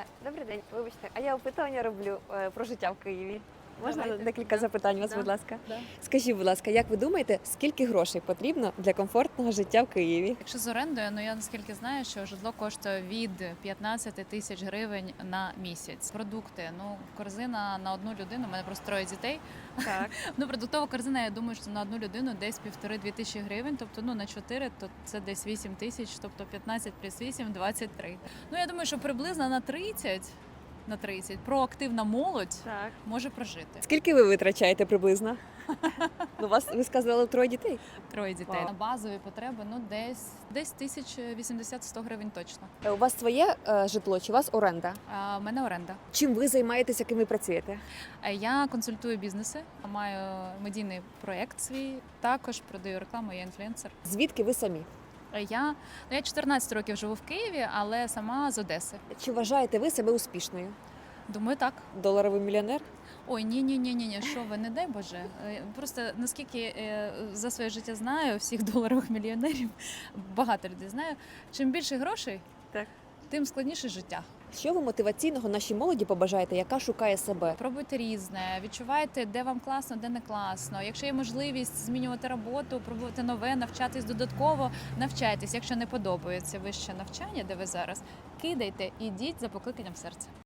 Е, Добрий день, вибачте. А я опитування роблю е, про життя в Києві. Можна Давайте. декілька Да. запитань вас, Да. будь ласка? Да. Скажіть, будь ласка, як ви думаєте, скільки грошей потрібно для комфортного життя в Києві? Якщо з орендою, ну я наскільки знаю, що житло коштує від 15 тисяч гривень на місяць. Продукти, ну корзина на одну людину. У мене просто троє дітей. Так. Ну продуктова корзина, я думаю, що на одну людину десь півтори-дві тисячі гривень. Тобто, ну на 4, то це десь 8 тисяч, тобто 15 плюс 8 – 23. Ну я думаю, що приблизно на 30, на 30 проактивна молодь Так. може прожити. Скільки ви витрачаєте приблизно? Ну, вас ви сказали троє дітей. Троє дітей Вау. на базові потреби. Ну десь десь тисяч 80-100 гривень точно. Е, У вас своє е, житло чи у вас оренда? А в мене оренда. Чим ви займаєтеся, ким ви працюєте? Е, Я консультую бізнеси, маю медійний проєкт свій. Також продаю рекламу, я інфлюенсер. Звідки ви самі? Я ну, я 14 років живу в Києві, але сама з Одеси. Чи вважаєте ви себе успішною? Думаю, так. Доларовий мільйонер? Ой, ні, ні, ні, ні, ні. Що ви не дай Боже. Е, Просто наскільки е, за своє життя знаю всіх доларових мільйонерів, багато людей знаю. Чим більше грошей, Так. тим складніше життя. Що ви мотиваційного нашій молоді побажаєте, яка шукає себе? Пробуйте різне, відчувайте, де вам класно, де не класно. Якщо є можливість змінювати роботу, пробувати нове, навчатись додатково, навчайтесь. Якщо не подобається вище навчання, де ви зараз, кидайте, ідіть за покликанням серця.